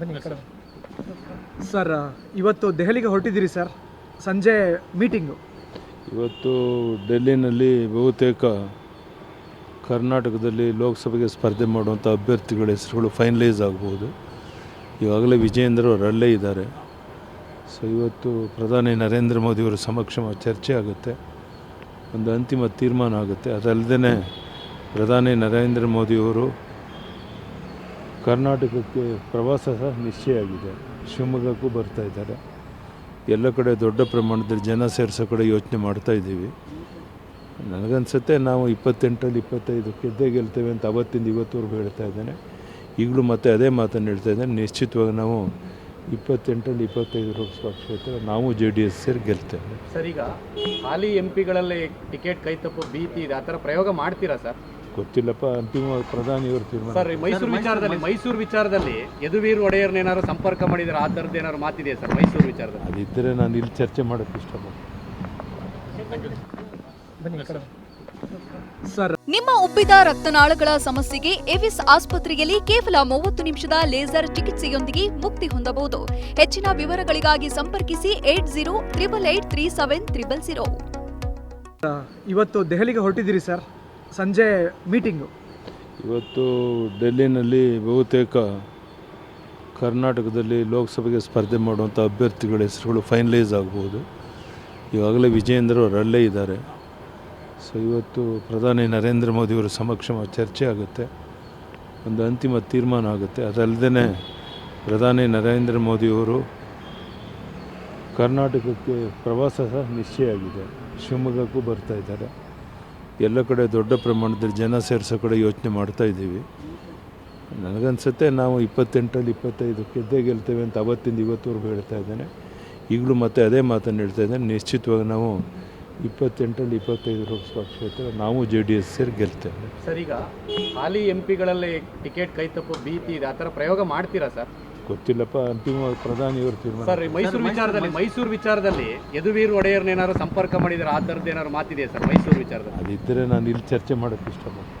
ಬನ್ನಿ ಕಡೆ. ಸರ್. ಇವತ್ತು ದೆಹಲಿಗೆ ಹೊರಟಿದ್ದೀರಿ ಸರ್. ಸಂಜೆ ಮೀಟಿಂಗು. ಇವತ್ತು ಡೆಲ್ಲಿನಲ್ಲಿ ಬಹುತೇಕ ಕರ್ನಾಟಕದಲ್ಲಿ ಲೋಕಸಭೆಗೆ ಸ್ಪರ್ಧೆ ಮಾಡುವಂಥ ಅಭ್ಯರ್ಥಿಗಳ ಹೆಸರುಗಳು ಫೈನಲೈಸ್ ಆಗ್ಬೋದು. ಈಗಾಗಲೇ ವಿಜಯೇಂದ್ರ ಅವರು ಅಲ್ಲೇ ಇದ್ದಾರೆ. ಸೊ ಇವತ್ತು ಪ್ರಧಾನಿ ನರೇಂದ್ರ ಮೋದಿಯವರ ಸಮಕ್ಷಮ ಚರ್ಚೆ ಆಗುತ್ತೆ. ಒಂದು ಅಂತಿಮ ತೀರ್ಮಾನ ಆಗುತ್ತೆ. ಅದಲ್ಲದೆ ಪ್ರಧಾನಿ ನರೇಂದ್ರ ಮೋದಿಯವರು ಕರ್ನಾಟಕಕ್ಕೆ ಪ್ರವಾಸ ಸಹ ನಿಶ್ಚಯ ಆಗಿದೆ. ಶಿವಮೊಗ್ಗಕ್ಕೂ ಬರ್ತಾ ಇದ್ದಾರೆ. ಎಲ್ಲ ಕಡೆ ದೊಡ್ಡ ಪ್ರಮಾಣದಲ್ಲಿ ಜನ ಸೇರಿಸೋ ಕಡೆ ಯೋಚನೆ ಮಾಡ್ತಾ ಇದ್ದೀವಿ. ನನಗನ್ಸುತ್ತೆ ನಾವು ಇಪ್ಪತ್ತೆಂಟರಲ್ಲಿ ಇಪ್ಪತ್ತೈದು ಗೆದ್ದೇ ಗೆಲ್ತೇವೆ ಅಂತ ಅವತ್ತಿಂದ ಇವತ್ತುವರೆಗೂ ಹೇಳ್ತಾ ಇದ್ದೇನೆ. ಈಗಲೂ ಮತ್ತೆ ಅದೇ ಮಾತನ್ನು ಹೇಳ್ತಾ ಇದ್ದೇನೆ. ನಿಶ್ಚಿತವಾಗಿ ನಾವು ಇಪ್ಪತ್ತೆಂಟರಲ್ಲಿ ಇಪ್ಪತ್ತೈದು ಲೋಕಸಭಾ ಕ್ಷೇತ್ರ ನಾವು ಜೆ ಡಿ ಎಸ್ ಸೇರಿ ಗೆಲ್ತೇವೆ. ಸರ್, ಈಗ ಹಾಲಿ ಎಂ ಪಿಗಳಲ್ಲಿ ಟಿಕೆಟ್ ಕೈ ತಪ್ಪು ಭೀತಿ ಇದೆ. ಆ ಥರ ಪ್ರಯೋಗ ಮಾಡ್ತೀರಾ ಸರ್? ಗೊತ್ತಿಲ್ಲಪ್ಪ ಅಂತಿಮ ಪ್ರಧಾನಿಯವರು ತೀರ್ಮಾನ ಸರ್ ಮೈಸೂರು ವಿಚಾರದಲ್ಲಿ ಮೈಸೂರು ವಿಚಾರದಲ್ಲಿ ಯದುವೀರ್ ಒಡೆಯರ್ನ ಏನಾದ್ರು ಸಂಪರ್ಕ ಮಾಡಿದ್ರೆ ಆ ಥರದ್ದು ಏನಾದ್ರು ಮಾತಿದೆ ಸರ್ ಮೈಸೂರು ವಿಚಾರದಲ್ಲಿ? ಅದಿದ್ದರೆ ನಾನು ಇಲ್ಲಿ ಚರ್ಚೆ ಮಾಡೋಕೆ ಇಷ್ಟಪಡ್ತೀನಿ. ಸರ್ ನಿಮ್ಮ ಉಬ್ಬಿದ ರಕ್ತನಾಳಗಳ ಸಮಸ್ಯೆಗೆ ಎವಿಸ್ ಆಸ್ಪತ್ರೆಯಲ್ಲಿ ಕೇವಲ ಮೂವತ್ತು ನಿಮಿಷದ ಲೇಸರ್ ಚಿಕಿತ್ಸೆಯೊಂದಿಗೆ ಮುಕ್ತಿ ಹೊಂದಬಹುದು. ಹೆಚ್ಚಿನ ವಿವರಗಳಿಗಾಗಿ ಸಂಪರ್ಕಿಸಿ eight zero triple eight three seven triple zero. ಇವತ್ತು ದೆಹಲಿಗೆ ಹೊರಟಿದ್ದೀರಿ ಸರ್. ಸಂಜೆ ಮೀಟಿಂಗು. ಇವತ್ತು ಡೆಲ್ಲಿನಲ್ಲಿ ಬಹುತೇಕ ಕರ್ನಾಟಕದಲ್ಲಿ ಲೋಕಸಭೆಗೆ ಸ್ಪರ್ಧೆ ಮಾಡುವಂಥ ಅಭ್ಯರ್ಥಿಗಳ ಹೆಸರುಗಳು ಫೈನಲೈಸ್ ಆಗ್ಬೋದು. ಈಗಾಗಲೇ ವಿಜಯೇಂದ್ರ ಅವರಲ್ಲೇ ಇದ್ದಾರೆ. ಸೊ ಇವತ್ತು ಪ್ರಧಾನಿ ನರೇಂದ್ರ ಮೋದಿಯವರ ಸಮಕ್ಷಮ ಚರ್ಚೆ ಆಗುತ್ತೆ. ಒಂದು ಅಂತಿಮ ತೀರ್ಮಾನ ಆಗುತ್ತೆ. ಅದಲ್ಲದೆ ಪ್ರಧಾನಿ ನರೇಂದ್ರ ಮೋದಿಯವರು ಕರ್ನಾಟಕಕ್ಕೆ ಪ್ರವಾಸ ಸಹ ನಿಶ್ಚಯ ಆಗಿದೆ. ಶಿವಮೊಗ್ಗಕ್ಕೂ ಬರ್ತಾ ಇದ್ದಾರೆ. ಎಲ್ಲ ಕಡೆ ದೊಡ್ಡ ಪ್ರಮಾಣದಲ್ಲಿ ಜನ ಸೇರಿಸೋ ಕಡೆ ಯೋಚನೆ ಮಾಡ್ತಾ ಇದ್ದೀವಿ. ನನಗನ್ಸುತ್ತೆ ನಾವು ಇಪ್ಪತ್ತೆಂಟರಲ್ಲಿ ಇಪ್ಪತ್ತೈದು ಗೆದ್ದೇ ಗೆಲ್ತೇವೆ ಅಂತ ಅವತ್ತಿಂದ ಇವತ್ತುವರೆಗೂ ಹೇಳ್ತಾ ಇದ್ದೇನೆ. ಈಗಲೂ ಮತ್ತೆ ಅದೇ ಮಾತನ್ನು ಹೇಳ್ತಾ ಇದ್ದೇನೆ. ನಿಶ್ಚಿತವಾಗಿ ನಾವು ಇಪ್ಪತ್ತೆಂಟರಲ್ಲಿ ಇಪ್ಪತ್ತೈದು ಲೋಕಸಭಾ ಕ್ಷೇತ್ರ ನಾವು ಜೆ ಡಿ ಎಸ್ ಸೇರಿ ಗೆಲ್ತೇವೆ. ಸರ್, ಈಗ ಹಾಲಿ ಎಂ ಪಿಗಳಲ್ಲಿ ಟಿಕೆಟ್ ಕೈ ತಪ್ಪು ಭೀತಿ ಇದೆ. ಆ ಥರ ಪ್ರಯೋಗ ಮಾಡ್ತೀರಾ ಸರ್? ಗೊತ್ತಿಲ್ಲಪ್ಪ ಅಂತಿಮವಾಗಿ ಪ್ರಧಾನಿಯವರು ತೀರ್ಮಾನ ಸರ್ ಈ ಮೈಸೂರು ವಿಚಾರದಲ್ಲಿ ಮೈಸೂರು ವಿಚಾರದಲ್ಲಿ ಯದುವೀರ್ ಒಡೆಯರ್ನ ಏನಾದ್ರು ಸಂಪರ್ಕ ಮಾಡಿದ್ರೆ ಆ ಥರದ್ದು ಏನಾದ್ರು ಮಾತಿದೆಯಾ ಸರ್ ಮೈಸೂರು ವಿಚಾರದಲ್ಲಿ? ಅದಿದ್ದರೆ ನಾನು ಇಲ್ಲಿ ಚರ್ಚೆ ಮಾಡೋಕ್ಕೆ ಇಷ್ಟಪಡ್ತೀನಿ.